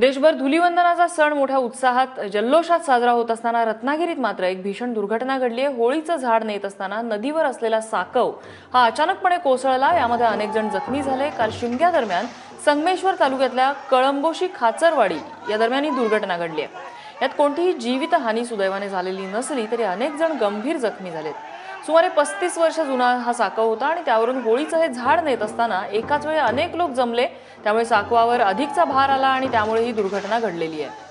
देशभर धुलीवंदनाचा सण मोठ्या उत्साहात जल्लोषात साजरा होत असताना रत्नागिरीत मात्र एक भीषण दुर्घटना घडली आहे होळीचं झाड नेत असताना नदीवर असलेला साकव हा अचानकपणे कोसळला. यामध्ये अनेक जण जखमी झाले. काल शिमग्या दरम्यान संगमेश्वर तालुक्यातल्या कळंबोशी खाचरवाडी या दरम्यान ही दुर्घटना घडली आहे यात कोणतीही जीवितहानी सुदैवाने झालेली नसली तरी अनेक जण गंभीर जखमी झालेत. सुमारे पस्तीस वर्ष जुना हा साकव होता आणि त्यावरून गोळीचं हे झाड नेत असताना एकाच वेळी अनेक लोक जमले. त्यामुळे साकवावर अधिकचा भार आला आणि त्यामुळे ही दुर्घटना घडलेली आहे.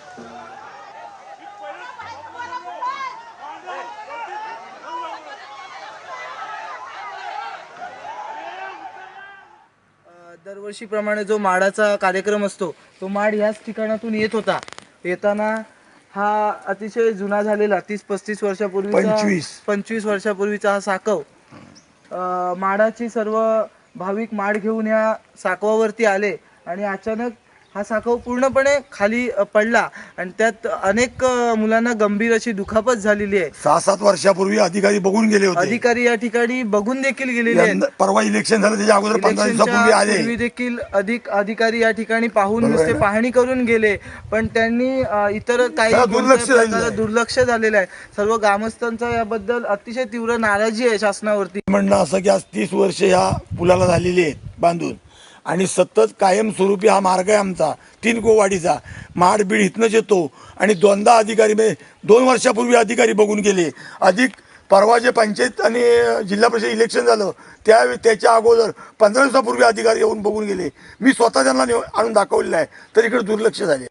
दरवर्षीप्रमाणे जो माडाचा कार्यक्रम असतो तो माड याच ठिकाणातून येत होता. येताना हा अतिशय जुना झालेला तीस पस्तीस वर्षापूर्वीचा पंचवीस. पंचवीस वर्षापूर्वीचा हा साकव अ, माडाची सर्व भाविक माड घेऊन या साकवावरती आले आणि अचानक हा साकव पूर्णपणे खाली अ, पडला आणि त्यात अनेक मुलांना गंभीर अशी दुखापत झालेली आहे. सहा सात वर्षापूर्वी अधिकारी बघून गेले होते. अधिकारी या ठिकाणी बघून देखील गेलेले आहेत. परवा इलेक्शन झालं त्याच्या अगोदर पंधरा दिवसापूर्वी इलेक्शनच्या आले देखील अधिक अधिकारी या ठिकाणी पाहून नुसते पाहणी करून गेले. पण त्यांनी इतर काही. दुर्लक्ष झालेलं आहे. सर्व ग्रामस्थांचा याबद्दल अतिशय तीव्र नाराजी आहे शासनावरती. म्हणणं असं की आज तीस वर्ष ह्या पुलाला झालेली आहेत बांधून. आणि सतत कायमस्वरूपी हा मार्ग आहे आमचा. तीन कोवाडीचा माड बीड इथनंच येतो. आणि दोनदा अधिकारी म्हणजे दोन वर्षापूर्वी अधिकारी बघून गेले. अधिक परवा जे पंचायत आणि जिल्हा परिषद इलेक्शन झालं त्यावेळी त्याच्या अगोदर पंधरा दिवसापूर्वी अधिकारी येऊन बघून गेले. मी स्वतः त्यांना आणून दाखवलेलं आहे. तर इकडे दुर्लक्ष झाले.